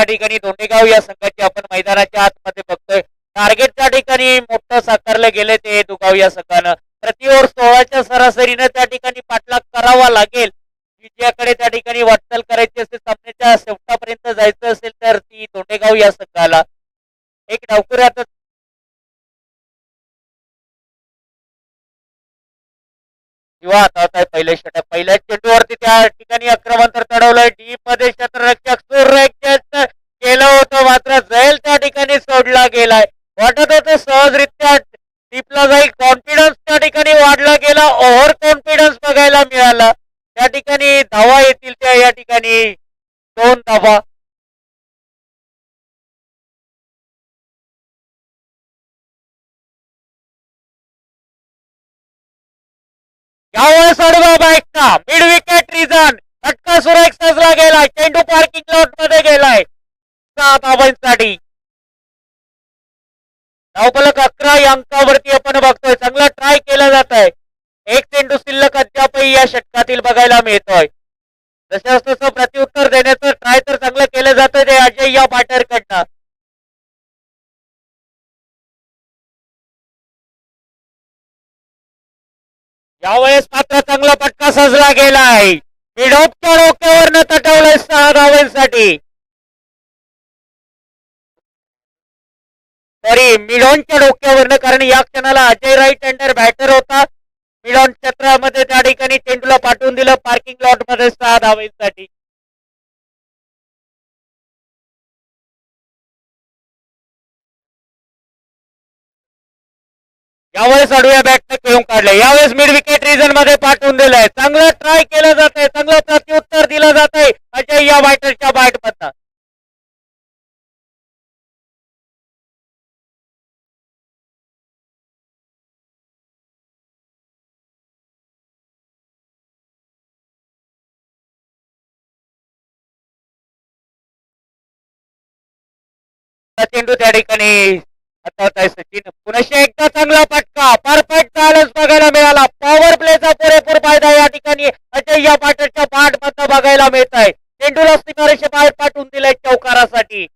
त्या ठिकाणी दोंडेगाव या संघाची आपण मैदानाच्या आतमध्ये बघतोय. टार्गेटच्या ठिकाणी मोठं साकारलं गेले ते दुगाव या संघानं. प्रति ओव्हर सोळाच्या सरासरीनं त्या ठिकाणी पाठलाग करावा लागेल. विजयाकडे त्या ठिकाणी वाटचाल करायची असेल सामन्याच्या शेवटापर्यंत जायचं असेल तर ती दोंडेगाव या संघाला. एक डावकरी आता किंवा आता पहिल्या षटक पहिल्या चेंडूवरती त्या ठिकाणी आक्रमण चढवलंय डी मध्ये क्षेत्ररक्षक सूर्य केलं होतं मात्र जैल त्या ठिकाणी गेलाय. वाटत होतं सहजरित्या टिपला जाईल. कॉन्फिडन्स त्या ठिकाणी वाढला गेला. ओव्हर कॉन्फिडन्स बघायला मिळाला. त्या ठिकाणी धावा येतील त्या या ठिकाणी. दोन धावा. यावर सर्व बाईकचा मिड विकेट रिझन फटका सुरेख सजला गेलाय. चेंडू पार्किंग लॉटमध्ये गेलाय. सहा धावांसाठी. धावपलक अकरा या अंकावरती आपण बघतोय. चांगला ट्राय केला जात आहे एक चेंडू शिल्लक अद्यापही या षटकातील बघायला मिळतोय. जसं तसं प्रत्युत्तर देण्याचं ट्राय तर चांगलं केलं जातं ते अजय या कडनं. यावेळेस मात्र चांगला पटका सजला गेलाय. मिडॉपच्या डोक्यावरनं तटवलंय सहा धावांसाठी. सॉरी मिलॉनच्या डोक्यावरनं कारण या क्षणाला अजय राईट हँडर बॅटर होता. मिलॉन क्षेत्रामध्ये त्या ठिकाणी चेंडूला पाठवून दिलं पार्किंग लॉटमध्ये सहा धावेसाठी. यावेळेस अडव्या बॅटने खेळून काढलं. यावेळेस मिड विकेट रिझनमध्ये पाठवून दिलंय. चांगलं ट्राय केलं जात आहे चांगलं प्रत्युत्तर दिलं जात आहे अजय या बॅटरच्या बॅट मधनं चेंडू त्या ठिकाणी. आता होत सचिन. पुनश्च एकदा चांगला फटका. परफेक्ट बॅलन्स बघायला मिळाला. पॉवर प्लेचा पुरेपूर फायदा या ठिकाणी अजय या पाटच्या पाठ मधनं बघायला मिळत आहे. चेंडूला सीमारेषे बाहेर पाठवून दिलाय चौकारासाठी.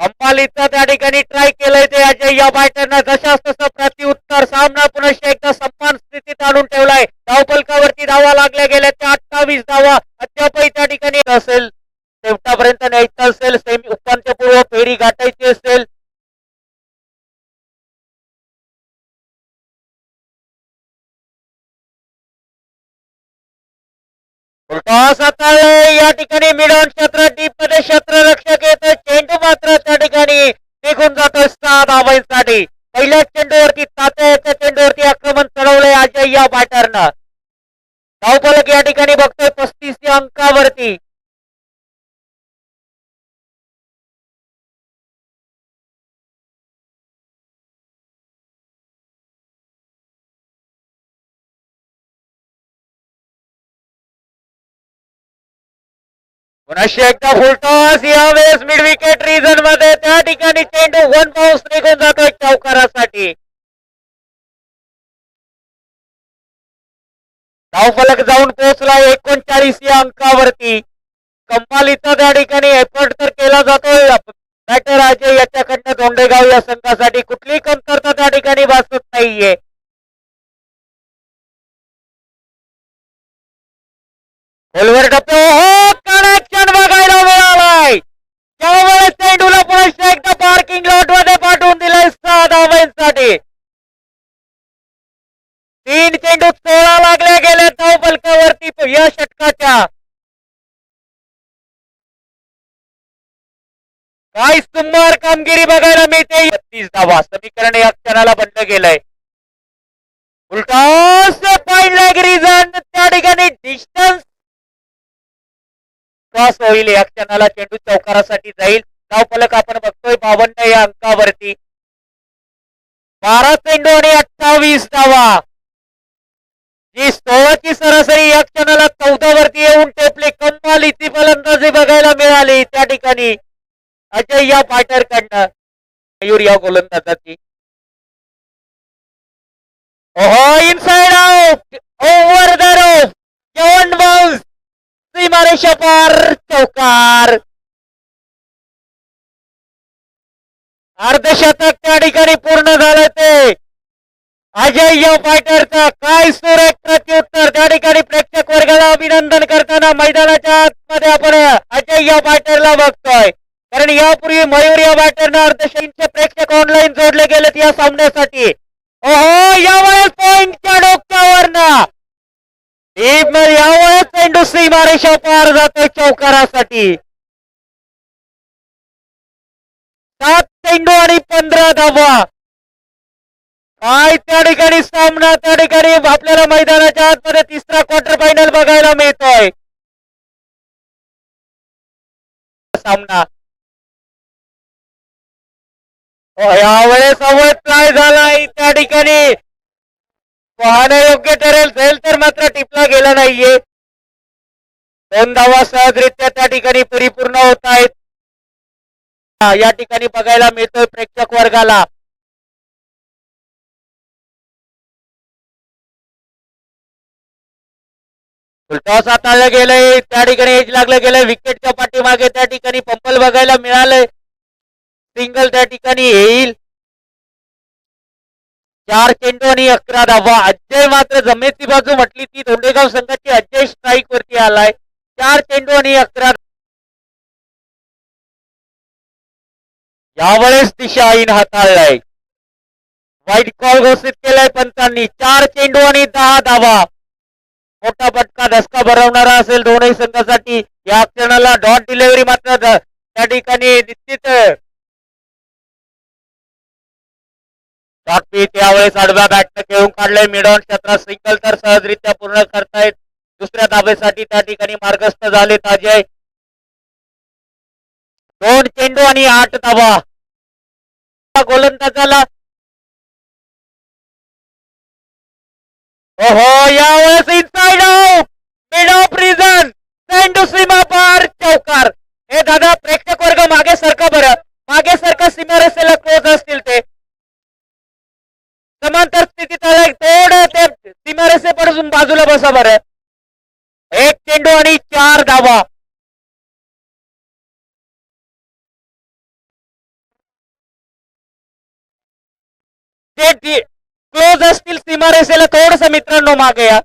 अंबालीचा त्या ठिकाणी ट्राय केलंय ते अजय. या बॅटरनं जशास तसं प्रत्युत्तर. सामना पुनश्च एकदा समान स्थितीत आणून ठेवलाय. धावपलकावरती धावा लागल्या गेल्या. त्या अठ्ठावीस धावा अद्यापही त्या ठिकाणी असेल. शेवटापर्यंत न्यायचं असेल सेमी उपांत्यपूर्व फेरी गाठायची असेल. या ठिकाणी मिडॉन क्षेत्र डीपमध्ये क्षेत्ररक्षक येतोय चेंडू मात्र त्या ठिकाणी निघून जातोय सहा धावांसाठी पहिल्या चेंडूवरती तात्याच्या चेंडूवरती आक्रमण चढवलंय अजय या बॅटरनं धावफलक या ठिकाणी बघतोय पस्तीस या अंकावरती. पुनश्च एकदा फुलटॉस यावेळेस मिड विकेट रिझनमध्ये त्या ठिकाणी चेंडू वन पाऊस निघून जातोय चौकारासाठी. धावफलक जाऊन पोहोचला एकोणचाळीस या अंकावरती. कंपालीचा त्या ठिकाणी एफर्ट तर केला जातोय. बॅटर अजय याच्याकडनं धोंडेगाव या संघासाठी कुठली कमतरता त्या ठिकाणी भासत नाहीये. खोलवर टप्पे हो कनेक्शन बघायला मिळालाय त्यावेळेस चेंडूला पुन्हा एकदा पार्किंग लॉटमध्ये पाठवून दिलंय सहा धावांसाठी तीन चेंडू सोळा लागले गेले धाव बलकावरती या षटकाच्या. काय सुंदर कामगिरी बघायला मिळते. तीस धावा समीकरण या क्षणाला बंद केलंय उलटास पाहिलं रिझन त्या ठिकाणी डिस्टन्स क्रॉस होईल. या क्षणाला चेंडू चौकारासाठी जाईल. धावफलक आपण बघतोय बावन्न या अंकावरती. बारा चेंडू आणि अठ्ठावीस धावा जी सोळाची सरासरी या क्षणाला चौदा वरती येऊन टेपली कमाल इथे फलंदाजी बघायला मिळाली. त्या ठिकाणी अजय या पाटर कडनं मयूर या गोलंदाजाची. ओहो inside out over the rope जेवण बाउन्स सीमारेषा पार. चौकार. अर्धशतक त्या ठिकाणी पूर्ण झालं ते. अजय या फायटरचा काय सुरेख प्रत्युत्तर त्या ठिकाणी प्रेक्षक वर्गाला अभिनंदन करताना मैदानाच्या आतमध्ये आपण अजय या फायटरला बघतोय. कारण यापूर्वी मयूर या फायटरनं अर्धशतकचे प्रेक्षक ऑनलाईन जोडले गेलेत या सामन्यासाठी. ओहो यावेळेस पॉइंटच्या डोक्यावरनं. टीम यावेळेस चेंडू सीमारेषा पार जातोय चौकारासाठी. सात चेंडू आणि पंधरा धावा. काय त्या ठिकाणी सामना त्या ठिकाणी आपल्याला मैदानाच्या आतमध्ये तिसरा क्वार्टर फायनल बघायला मिळतोय. सामना. यावेळेस अवैध प्लाय झालाय त्या ठिकाणी. पाहणं योग्य ठरेल जाईल तर मात्र टिपला गेला नाहीये. दोन धावा सहजरित्या त्या ठिकाणी परिपूर्ण होत आहेत. या ठिकाणी बघायला मिळतोय प्रेक्षक वर्गाला. टॉस हाताळलं गेलंय त्या ठिकाणी एज लागलं गेलंय. विकेटच्या पाठीमागे त्या ठिकाणी पंपल बघायला मिळालंय. सिंगल त्या ठिकाणी येईल. चार चेंडू आणि अकरा धावा. अजय मात्र जमेची बाजू म्हटली ती धोंडेगाव संघाची अजय स्ट्राईक वरती आलाय. चार चेंडू आणि अकरा यावेळेस दिशा आईन हाताळलाय. वाईट कॉल घोषित केलाय पंचांनी. चार चेंडू आणि दहा धावा. मोठा फटका धसका भरवणारा असेल दोनही संघासाठी. या क्षणाला डॉट डिलिव्हरी मात्र त्या ठिकाणी निश्चित डॉट पीच यावेळेस आडव्या बॅटनं खेळून काढलंय. मिडॉन क्षेत्रात सिंगल तर सहजरित्या पूर्ण करतायत. दुसऱ्या धाबेसाठी त्या ठिकाणी मार्गस्थ झाले ताजे दोन चेंडू आणि आठ धावा. गोलंदाजाला ओहो यावेळेस इनसाइड आउट मिड ऑफ रिझन चेंडू सीमा पार चौकार. हे दादा प्रेक्षक वर्ग मागे सरका बरं. मागे सरका सीमारेषेला क्लोज असतील ते. समांतर स्थितीत आला. थोडं ते सीमारेषेपासून बाजूला बसा बरं. एक चेंडू आणि चार धावा. जे क्लोज असतील सीमारेषेला थोडस मित्रांनो मागे या.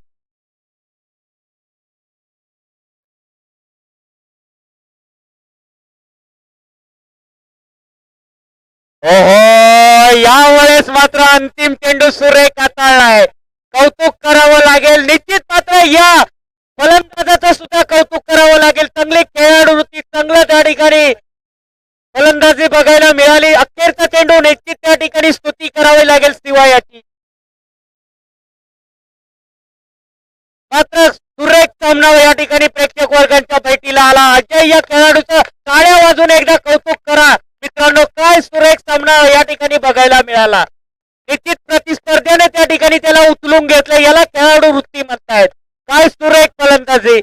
ओहो यावेळेस मात्र अंतिम चेंडू सुरेख हाताळलाय कौतुक करावं लागेल. निश्चित मात्र या. फलंदाजाचं सुद्धा कौतुक करावं लागेल. चांगली खेळाडू होती. चांगलं त्या ठिकाणी. फलंदाजी बघायला मिळाली. अखेरचा चेंडू निश्चित त्या ठिकाणी स्तुती करावी लागेल शिवायाची. मात्र सुरेख सामना या ठिकाणी प्रेक्षक वर्गांच्या भेटीला आला. अजय या खेळाडूचं काळ्या वाजून एकदा कौतुक करा. मित्रांनो काय सुरेख सामना या ठिकाणी बघायला मिळाला? निश्चित प्रतिस्पर्ध्याने त्या ठिकाणी त्याला उचलून घेतलं. याला खेळाडू वृत्ती म्हणतायत. काय सुरेख फलंदाजी?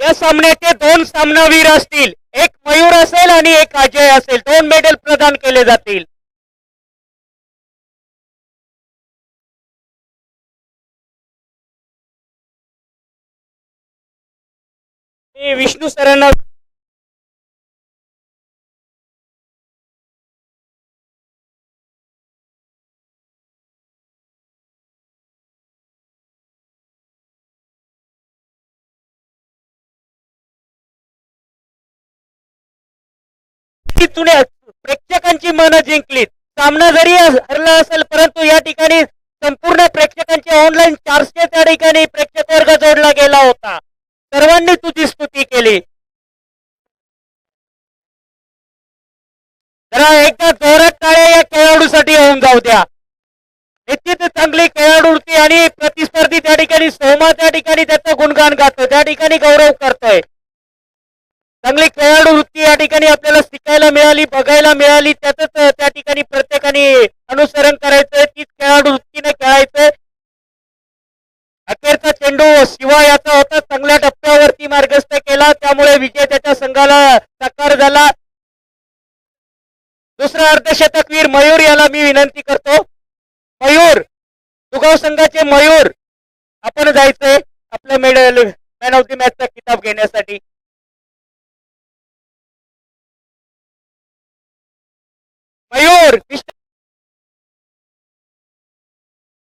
या सामन्याचे दोन सामनावीर असतील. एक मयूर असेल आणि एक अजय असेल. दोन मेडल प्रदान केले जातील. विष्णू सरांना की प्रेक्षकांची मनं जिंकलीत. सामना जरी हरला असेल परंतु या ठिकाणी संपूर्ण प्रेक्षकांचे ऑनलाईन चारशे त्या ठिकाणी प्रेक्षक वर्ग जोडला गेला होता. सर्वांनी तुझी स्तुती केली. जरा एकदा जोरात टाळ्या या खेळाडूसाठी होऊन जाऊ द्या. निश्चित चांगली खेळाडू होती आणि प्रतिस्पर्धी त्या ठिकाणी सोमा त्या ठिकाणी त्याचं गुणगान गातो. त्या ठिकाणी गौरव करतोय. चांगली खेळाडू या ठिकाणी आपल्याला शिकायला मिळाली बघायला मिळाली. त्याच त्या ठिकाणी प्रत्येकाने अनुसरण करायचंय तीच खेळाडू वृत्तीने खेळायचंय. अखेरचा चेंडू शिवा याचा होता चांगल्या टप्प्यावरती मार्गस्थ केला. त्यामुळे विजय त्याच्या संघाला साकार झाला. दुसरा अर्धशतकवीर मयूर याला मी विनंती करतो. मयूर दुगाव संघाचे मयूर आपण जायचंय आपलं मेडल मॅन ऑफ द मॅचचा किताब घेण्यासाठी. मयूर मिस्टर